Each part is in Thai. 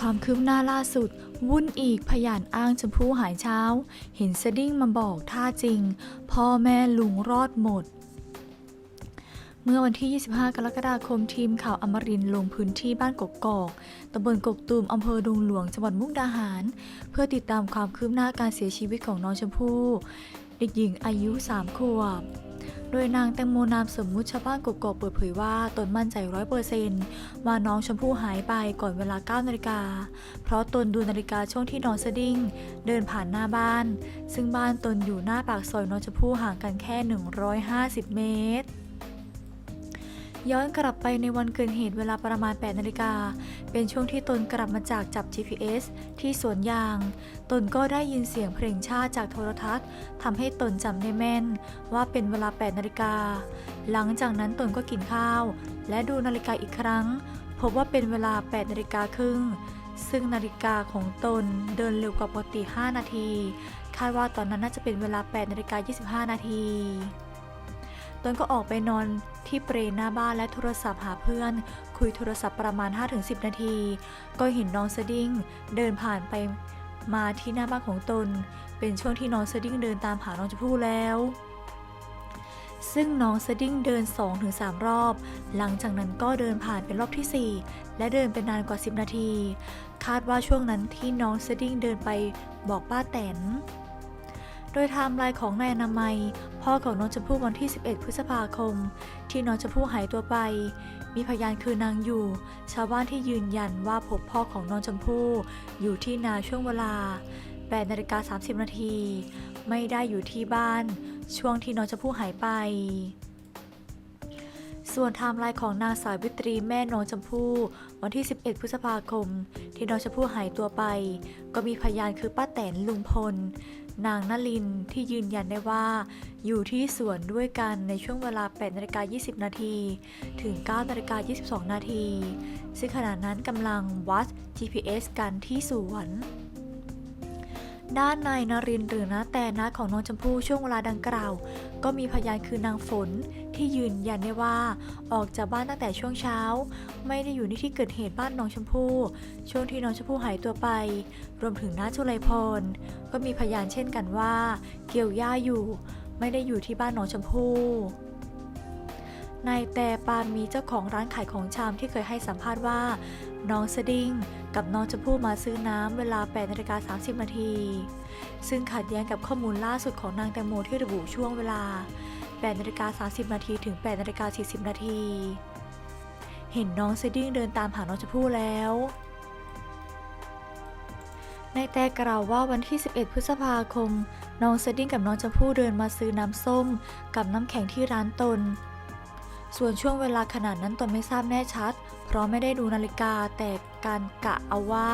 ความคืบหน้าล่าสุด วุ่นอีกพยานอ้างชมพู่หายเช้า เห็นสดิ้งมาบอกท่าจริง พ่อแม่ลุงรอดหมดเมื่อวันที่ 25 กรกฎาคมทีมข่าวอมรินลงพื้นที่บ้านกกอก ตำบลกกตูม อำเภอดงหลวง จังหวัดมุกดาหาร เพื่อติดตามความคืบหน้าการเสียชีวิตของน้องชมพู่ เด็กหญิงอายุ 3 ขวบ โดยนางแตงโมนามสมมุติชาวบ้านกกอกเปิดเผยว่าตนมั่นใจร้อยเปอร์เซนต์ว่าน้องชมพู่หายไปก่อนเวลา9นาฬิกา เพราะตนดูนาฬิกาช่วงที่น้องสดิ้ง เดินผ่านหน้าบ้าน ซึ่งบ้านตนอยู่หน้าปากซอยน้องชมพู่ห่างกันแค่ 150 เมตร ย้อนกลับไปในวันเกิดเหตุเวลาประมาณ 8 นาฬิกา เป็นช่วงที่ตนกลับมาจากจับ GPS ที่สวนยาง ตนก็ได้ยินเสียงเพลงชาติจากโทรทัศน์ทำให้ตนจำได้แม่น ว่าเป็นเวลา 8 นาฬิกา หลังจากนั้นตนก็กินข้าว และดูนาฬิกาอีกครั้ง พบว่าเป็นเวลา 8 นาฬิกาครึ่ง ซึ่งนาฬิกาของตนเดินเร็วกว่าปกติ 5 นาที คาดว่าตอนนั้นน่าจะเป็นเวลา 8 นาฬิกา 25 นาที ตนก็ออกไปนอนที่เปรหน้าบ้านและโทรศัพท์หาเพื่อน คุยโทรศัพท์ประมาณ 5-10 นาที ก็เห็นน้องสดิ้งเดินผ่านไปมาที่หน้าบ้านของตน เป็นช่วงที่น้องสดิ้งเดินตามหาน้องชมพู่แล้ว ซึ่งน้องสดิ้งเดิน 2-3 รอบ หลังจากนั้นก็เดินผ่านเป็นรอบทีสี่4 และเดินไปนานกว่า 10 นาที คาดว่าช่วงนั้นที่น้องสดิ้งเดินไปบอกป้าแตน โดยไทม์ไลน์ของนายอนามัย พ่อของน้องชมพู่วันที่ 11 พฤษภาคม ที่น้องชมพู่หายตัวไป มีพยานคือนางอยู่ ชาวบ้านที่ยืนยันว่าพบพ่อของน้องชมพู่อยู่ที่นาช่วงเวลา8นาฬิกา30 นาที ไม่ได้อยู่ที่บ้าน ช่วงที่น้องชมพู่หายไป ส่วนไทม์ไลน์ของนางสาววิตรีแม่น้องชมพู่วันที่ 11 พฤษภาคม ที่น้องชมพู่หายตัวไป ก็มีพยานคือป้าแตนลุงพล นางนลินที่ยืนยันได้ว่า อยู่ที่สวนด้วยกันในช่วงเวลา8นาฬิกา20 นาที ถึง9นาฬิกา22 นาที ซึ่งขณะนั้นกำลังวัด GPS กันที่สวนด้านนายนรินหรือนาแต่นาของน้องชมพู่ช่วงเวลาดังกล่าว ก็มีพยานคือนางฝน ที่ยืนยันได้ว่า ออกจากบ้านตั้งแต่ช่วงเช้า ไม่ได้อยู่ในที่เกิดเหตุบ้านน้องชมพู่ ช่วงที่น้องชมพู่หายตัวไป รวมถึงน้าชุไลพรก็มีพยานเช่นกันว่า เกี่ยวหญ้าอยู่ ไม่ได้อยู่ที่บ้านน้องชมพู่นายแต่ปานมีเจ้าของร้านขายของชำที่เคยให้สัมภาษณ์ว่า น้องสดิ้งกับน้องชมพู่มาซื้อน้ำเวลา8นาฬิกา30 นาที ซึ่งขัดแย้งกับข้อมูลล่าสุดของนางแตงโมที่ระบุช่วงเวลา 8นาฬิกา30นาทีถึง8นาฬิกา40นาทีเห็นน้องสดิ้งเดินตามหาน้องชมพู่แล้วนายแต่กล่าวว่าวันที่ 11 พฤษภาคม น้องสดิ้งกับน้องชมพู่เดินมาซื้อน้ำส้ม กับน้ำแข็งที่ร้านตน ส่วนช่วงเวลาขนาดนั้นตนไม่ทราบแน่ชัด เพราะไม่ได้ดูนาฬิกาแต่การกะเอาว่า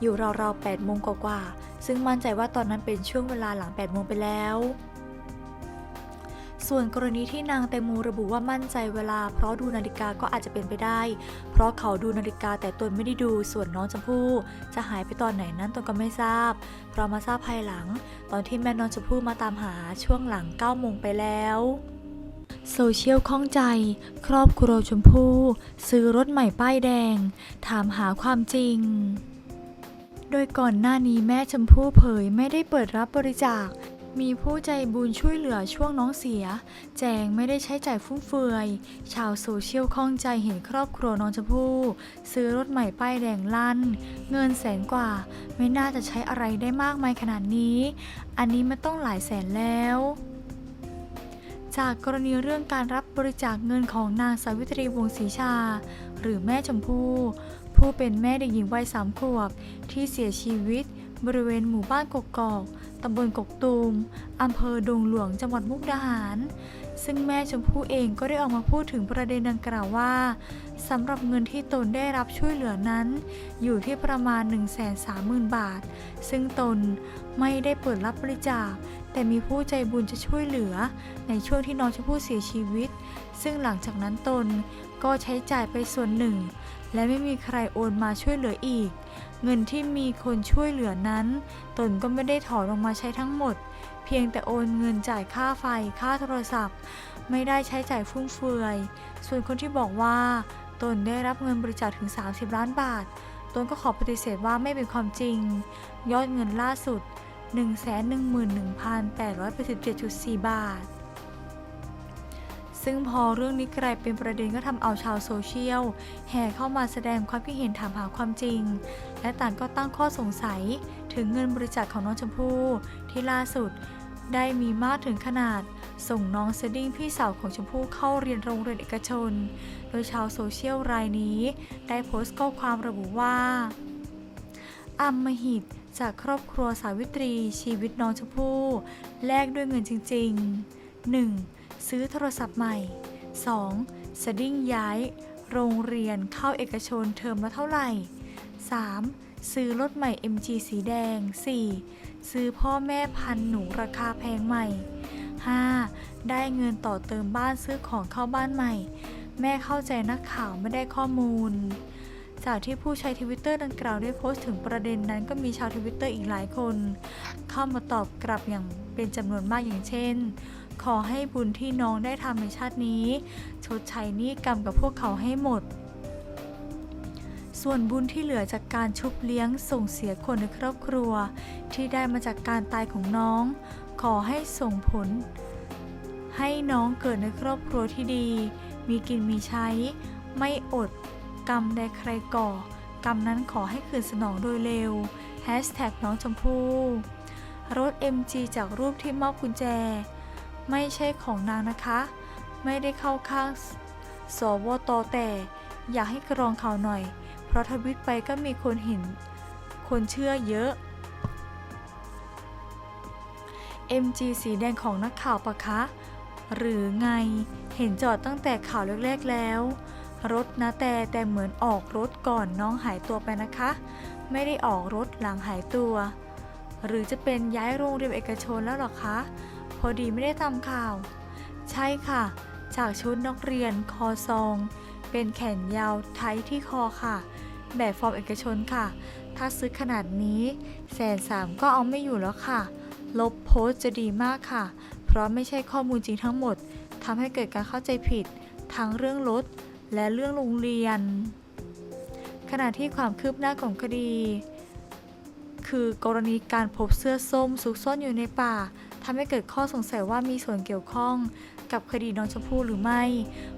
อยู่ราวๆ8โมงกว่าๆซึ่งมั่นใจว่าตอนนั้นเป็นช่วงเวลาหลัง8โมงไปแล้ว ส่วนกรณีที่นางแตงโมระบุว่ามั่นใจเวลา เพราะดูนาฬิกาก็อาจจะเป็นไปได้ เพราะเขาดูนาฬิกาแต่ตนไม่ได้ดู ส่วนน้องชมพู่จะหายไปตอนไหนนั้นตนก็ไม่ทราบ เพราะมาทราบภายหลัง ตอนที่แม่น้องชมพู่มาตามหาช่วงหลัง9โมงไปแล้วโซเชียลข้องใจ ครอบครัวชมพู่ซื้อรถใหม่ป้ายแดง ถามหาความจริง โดยก่อนหน้านี้แม่ชมพู่เผยไม่ได้เปิดรับบริจาค มีผู้ใจบุญช่วยเหลือช่วงน้องเสีย แจงไม่ได้ใช้จ่ายฟุ่มเฟือย ชาวโซเชียลข้องใจเห็นครอบครัวน้องชมพู่ซื้อรถใหม่ป้ายแดงลั่น เงินแสนกว่า ไม่น่าจะใช้อะไรได้มากมายขนาดนี้ อันนี้มันต้องหลายแสนแล้วจากกรณีเรื่องการรับบริจาคเงินของนางสาวิตรีวงศ์ศรีชา หรือแม่ชมพู่ผู้เป็นแม่เด็กหญิงวัยสามขวบที่เสียชีวิต บริเวณหมู่บ้านกกอก ตำบลกกตูม อำเภอดงหลวง จังหวัดมุกดาหาร ซึ่งแม่ชมพู่เองก็ได้ออกมาพูดถึงประเด็นดังกล่าวว่าสำหรับเงินที่ตนได้รับช่วยเหลือนั้น อยู่ที่ประมาณ 130,000 บาท ซึ่งตนไม่ได้เปิดรับบริจาค แต่มีผู้ใจบุญจะช่วยเหลือ ในช่วงที่น้องชมพู่เสียชีวิต ซึ่งหลังจากนั้นตนก็ใช้จ่ายไปส่วนหนึ่ง และไม่มีใครโอนมาช่วยเหลืออีก เงินที่มีคนช่วยเหลือนั้น ตนก็ไม่ได้ถอนออกมาใช้ทั้งหมด เพียงแต่โอนเงินจ่ายค่าไฟ ค่าโทรศัพท์ ไม่ได้ใช้จ่ายฟุ่มเฟือย ส่วนคนที่บอกว่า ตนได้รับเงินบริจาคถึง 30 ล้านบาท ตนก็ขอปฏิเสธว่าไม่เป็นความจริง ยอดเงินล่าสุด 111,887.4 บาท ซึ่งพอเรื่องนี้กลายเป็นประเด็นก็ทำเอาชาวโซเชียลแห่เข้ามาแสดงความคิดเห็นถามหาความจริง และต่างก็ตั้งข้อสงสัยถึงเงินบริจาคของน้องชมพู่ที่ล่าสุดได้มีมากถึงขนาด ส่งน้องเซดดิ้งพี่สาวของชมพู่เข้าเรียนโรงเรียนเอกชน โดยชาวโซเชียลรายนี้ ได้โพสต์ข้อความระบุว่าอัมมหิตจากครอบครัวสาวิตรีชีวิตน้องชมพู่แลกด้วยเงินจริง ๆ 1. ซื้อโทรศัพท์ใหม่ 2. สดิ้งย้าย โรงเรียนเข้าเอกชนเทอมละเท่าไหร่ 3. ซื้อรถใหม่ MG สีแดง 4. ซื้อพ่อแม่พันหนูราคาแพงใหม่ 5. ได้เงินต่อเติมบ้านซื้อของเข้าบ้านใหม่ แม่เข้าใจนักข่าวไม่ได้ข้อมูล จากที่ผู้ใช้ทวิตเตอร์ดังกล่าวได้โพสต์ถึงประเด็นนั้นก็มีชาวทวิตเตอร์อีกหลายคน เข้ามาตอบกลับอย่างเป็นจำนวนมากอย่างเช่น ขอให้บุญที่น้องได้ทำในชาตินี้ ชดใช้หนี้กรรมกับพวกเขาให้หมด ส่วนบุญที่เหลือจากการชุบเลี้ยงส่งเสียคนในครอบครัว ที่ได้มาจากการตายของน้อง ขอให้ส่งผล ให้น้องเกิดในครอบครัวที่ดี มีกินมีใช้ ไม่อด กรรมใดใครก่อ กรรมนั้นขอให้คืนสนองโดยเร็ว Hashtag น้องชมพู่รถ MG จากรูปที่มอบกุญแจ ไม่ใช่ของนางนะคะ ไม่ได้เข้าข้างสวตแต่อยากให้กรองข่าวหน่อย เพราะทวิตไปก็มีคนเห็น คนเชื่อเยอะ MG สีแดงของนักข่าวปะคะ หรือไงเห็นจอดตั้งแต่ข่าวแรกๆแล้ว รถนะแต่แต่เหมือนออกรถก่อนน้องหายตัวไปนะคะ ไม่ได้ออกรถหลังหายตัว หรือจะเป็นย้ายโรงเรียนเอกชนแล้วหรอคะ พอดีไม่ได้ทำข่าว ใช่ค่ะ จากชุดนักเรียนคอซอง เป็นแขนยาวไทยที่คอค่ะ แบบฟอร์มเอกชนค่ะ ถ้าซื้อขนาดนี้แสนสามก็เอาไม่อยู่แล้วค่ะ ลบโพสต์จะดีมากค่ะ เพราะไม่ใช่ข้อมูลจริงทั้งหมดทำให้เกิดการเข้าใจผิด ทั้งเรื่องรถและเรื่องโรงเรียน ขณะที่ความคืบหน้าของคดี คือกรณีการพบเสื้อส้มซุกซ่อนอยู่ในป่า ทำให้เกิดข้อสงสัยว่ามีส่วนเกี่ยวข้องกับคดีน้องชมพู่หรือไม่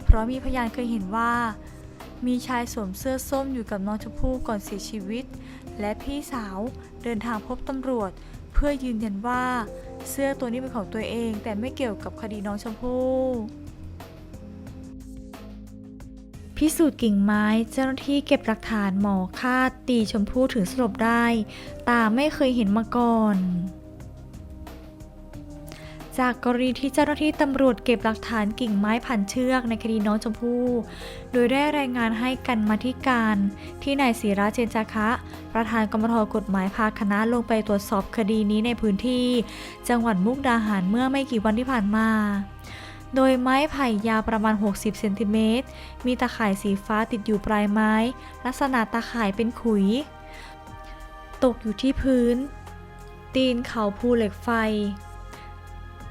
เพราะมีพยานเคยเห็นว่า มีชายสวมเสื้อส้มอยู่กับน้องชมพู่ก่อนเสียชีวิต และพี่สาวเดินทางพบตำรวจ เพื่อยืนยันว่า เสื้อตัวนี้เป็นของตัวเอง แต่ไม่เกี่ยวกับคดีน้องชมพู่พิสูจน์กิ่งไม้เจ้าหน้าที่เก็บหลักฐานหมอคาดตีชมพู่ถึงสลบได้ ตาไม่เคยเห็นมาก่อน จากกรณีที่เจ้าหน้าที่ตำรวจเก็บหลักฐานกิ่งไม้พันเชือกในคดีน้องชมพู่ โดยได้รายงานให้กันมาธิการ ที่นายศิระเจนจาคะ ประธานกรมทกฎหมายพาคณะลงไปตรวจสอบคดีนี้ในพื้นที่ จังหวัดมุกดาหารเมื่อไม่กี่วันที่ผ่านมาโดยไม้ไผ่ยาวประมาณ 60 เซนติเมตร มีตาข่ายสีฟ้าติดอยู่ปลายไม้ ลักษณะตาข่ายเป็นขุย ตกอยู่ที่พื้น ตีนเขาภูเหล็กไฟ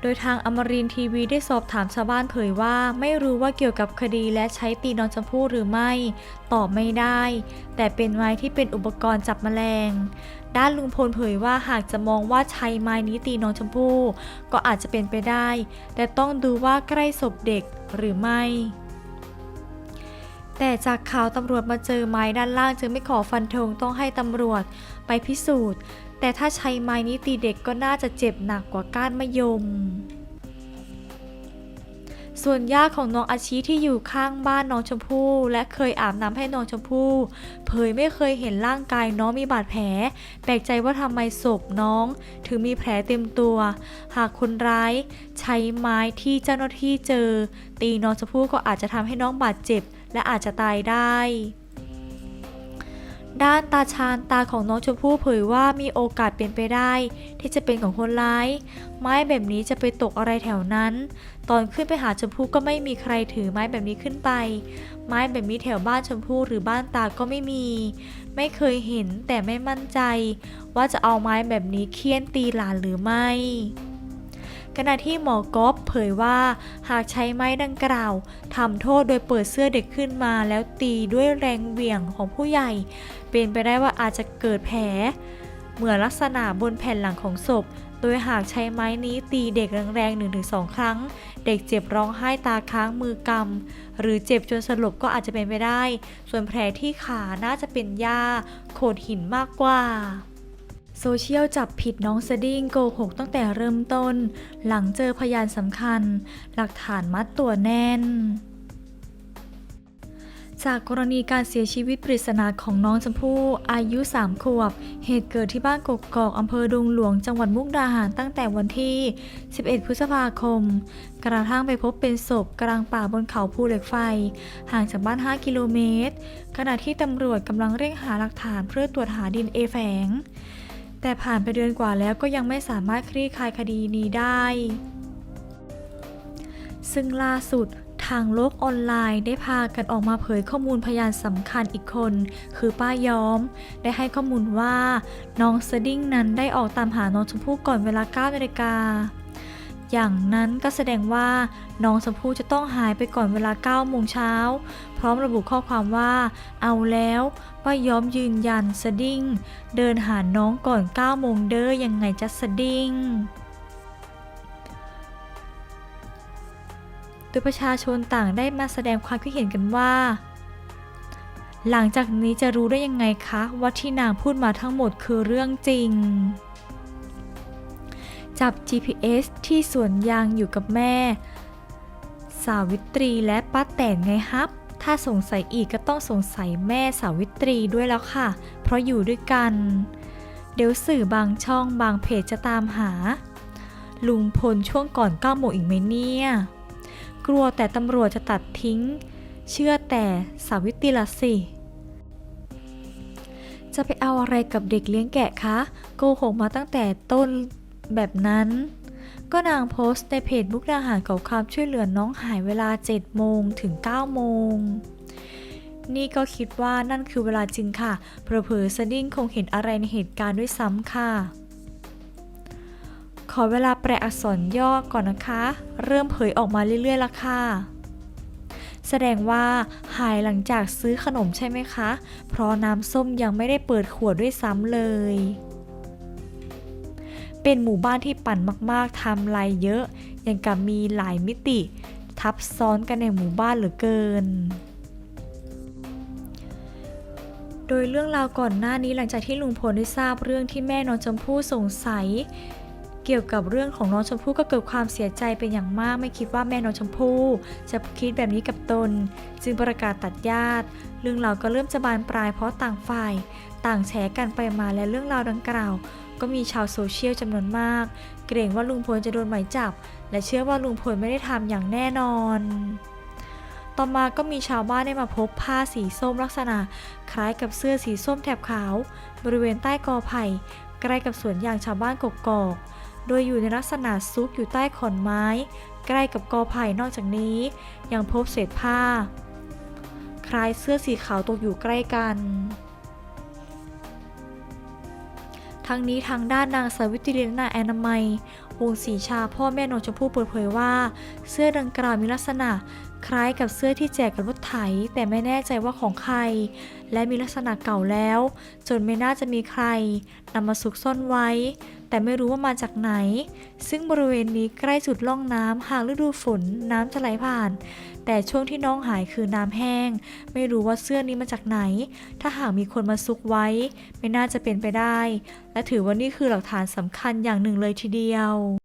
โดยทางอมรินทีวีได้สอบถามชาวบ้านเผยว่า ไม่รู้ว่าเกี่ยวกับคดีและใช้ตีน้องชมพู่หรือไม่ ตอบไม่ได้ แต่เป็นไม้ที่เป็นอุปกรณ์จับแมลง ด้านลุงพลเผยว่าหากจะมองว่าใช้ไม้นี้ตีน้องชมพู่ก็อาจจะเป็นไปได้ แต่ต้องดูว่าใกล้ศพเด็กหรือไม่แต่จากข่าวตำรวจมาเจอไม้ด้านล่างจึงไม่ขอฟันธงต้องให้ตำรวจไปพิสูจน์ แต่ถ้าใช้ไม้นี้ตีเด็กก็น่าจะเจ็บหนักกว่าก้านมะยม ส่วนย่าของน้องอาชีที่อยู่ข้างบ้านน้องชมพู่ และเคยอาบน้ำให้น้องชมพู่เผยไม่เคยเห็นร่างกายน้องมีบาดแผล แปลกใจว่าทำไมศพน้อง ถึงมีแผลเต็มตัว หากคนร้ายใช้ไม้ที่เจ้าหน้าที่เจอ ตีน้องชมพู่ก็อาจจะทำให้น้องบาดเจ็บ และอาจจะตายได้ ด้านตาชาญตาของน้องชมพู่เผยว่ามีโอกาสเป็นไปได้ ที่จะเป็นของคนร้าย ไม้แบบนี้จะไปตกอะไรแถวนั้น ตอนขึ้นไปหาชมพู่ก็ไม่มีใครถือไม้แบบนี้ขึ้นไป ไม้แบบนี้แถวบ้านชมพู่หรือบ้านตาก็ไม่มี ไม่เคยเห็นแต่ไม่มั่นใจ ว่าจะเอาไม้แบบนี้เคี่ยนตีหลานหรือไม่ขณะที่หมอกอฟเผยว่า หากใช้ไม้ดังกล่าวทำโทษโดยเปิดเสื้อเด็กขึ้นมาแล้วตีด้วยแรงเหวี่ยงของผู้ใหญ่ เป็นไปได้ว่าอาจจะเกิดแผล เหมือนลักษณะบนแผ่นหลังของศพ โดยหากใช้ไม้นี้ตีเด็กแรงๆ1-2ครั้ง เด็กเจ็บร้องไห้ตาค้างมือกำ หรือเจ็บจนสลบก็อาจจะเป็นไปได้ ส่วนแผลที่ขาน่าจะเป็นหญ้าโขดหินมากกว่าโซเชียลจับผิดน้องสดิ้งโกหกตั้งแต่เริ่มต้น หลังเจอพยานสำคัญ หลักฐานมัดตัวแน่น จากกรณีการเสียชีวิตปริศนาของน้องชมพู่อายุ 3 ขวบ เหตุเกิดที่บ้านกกอกอำเภอดงหลวงจังหวัดมุกดาหารตั้งแต่วันที่ 11 พฤษภาคม กระทั่งไปพบเป็นศพกลางป่าบนเขาภูเหล็กไฟ ห่างจากบ้าน 5 กิโลเมตร ขณะที่ตำรวจกำลังเร่งหาหลักฐานเพื่อตรวจหาดินเอแฝง แต่ผ่านไปเดือนกว่าแล้วก็ยังไม่สามารถคลี่คลายคดีนี้ได้ซึ่งล่าสุดางโลกออนไลน์ได้พากันออกมาเผยข้อมูลพยานสำคัญอีกคน คือป้าย้อม ได้ให้ข้อมูลว่าน้องสดิ้งนั้นได้ออกตามหาน้องชมพู่ก่อนเวลา9นาฬิกาอย่างนั้นก็แสดงว่าน้องชมพู่จะต้องหายไปก่อนเวลา9โมงเช้า พร้อมระบุข้อความว่า เอาแล้วป้าย้อมยืนยันสดิ้ง เดินหาน้องก่อน9โมงเด้อยังไงจะสดิ้ง โดยประชาชนต่างได้มาแสดงความคิดเห็นกันว่า หลังจากนี้จะรู้ได้ยังไงคะว่าที่นางพูดมาทั้งหมดคือเรื่องจริง จับ GPS ที่สวนยางอยู่กับแม่ สาวิตรีและป้าแตนไงครับ ถ้าสงสัยอีกก็ต้องสงสัยแม่สาวิตรีด้วยแล้วค่ะ เพราะอยู่ด้วยกัน เดี๋ยวสื่อบางช่องบางเพจจะตามหาลุงพลช่วงก่อน9โมงอีกไหมเนี่ย กลัวแต่ตำรวจจะตัดทิ้ง เชื่อแต่สาวิตรีละสิ จะไปเอาอะไรกับเด็กเลี้ยงแกะคะโกหกมาตั้งแต่ต้นแบบนั้น ก็นางโพสต์ในเพจมุกดาหารขอความช่วยเหลือน้องหายเวลา 7 โมงถึง 9 โมงนี่ก็คิดว่านั่นคือเวลาจริงค่ะ เผลอๆสดิ้งคงเห็นอะไรในเหตุการณ์ด้วยซ้ำค่ะ ขอเวลาแปลอักษรย่อก่อนนะคะ เริ่มเผยออกมาเรื่อยๆละค่ะ แสดงว่าหายหลังจากซื้อขนมใช่ไหมคะ เพราะน้ำส้มยังไม่ได้เปิดขวดด้วยซ้ำเลย เป็นหมู่บ้านที่ปั่นมากๆทำลายเยอะ ยังกับมีหลายมิติ ทับซ้อนกันในหมู่บ้านเหลือเกินโดยเรื่องราวก่อนหน้านี้หลังจากที่ลุงพลได้ทราบเรื่องที่แม่น้องชมพู่สงสัย เกี่ยวกับเรื่องของน้องชมพู่ก็เกิดความเสียใจเป็นอย่างมาก ไม่คิดว่าแม่น้องชมพู่จะคิดแบบนี้กับตน จึงประกาศตัดญาติ เรื่องราวก็เริ่มจะบานปลายเพราะต่างฝ่าย ต่างแฉกันไปมาและเรื่องราวดังกล่าว ก็มีชาวโซเชียลจำนวนมาก เกรงว่าลุงพลจะโดนหมายจับ และเชื่อว่าลุงพลไม่ได้ทำอย่างแน่นอน ต่อมาก็มีชาวบ้านได้มาพบผ้าสีส้มลักษณะ คล้ายกับเสื้อสีส้มแถบขาว บริเวณใต้กอไผ่ใกล้กับสวนยางชาวบ้านกกอก โดยอยู่ในลักษณะซุกอยู่ใต้ขอนไม้ ใกล้กับกอไผ่นอกจากนี้ ยังพบเศษผ้า คล้ายเสื้อสีขาวตกอยู่ใกล้กัน ทั้งนี้ทางด้านนางสาวิตรีแลนายอนามัยวงศรีชาพ่อแม่น้องชมพู่เปิดเผยว่า เสื้อดังกล่าวมีลักษณะคล้ายกับเสื้อที่แจกกับรถไถ แต่ไม่แน่ใจว่าของใคร และมีลักษณะเก่าแล้ว จนไม่น่าจะมีใครนำมาซุกซ่อนไว้ แต่ไม่รู้ว่ามาจากไหน ซึ่งบริเวณนี้ใกล้สุดล่องน้ำหากฤดูฝนน้ำจะไหลผ่าน แต่ช่วงที่น้องหายคือน้ำแห้ง ไม่รู้ว่าเสื้อนี้มาจากไหน ถ้าหากมีคนมาซุกไว้ ไม่น่าจะเป็นไปได้ และถือว่านี่คือหลักฐานสำคัญอย่างหนึ่งเลยทีเดียว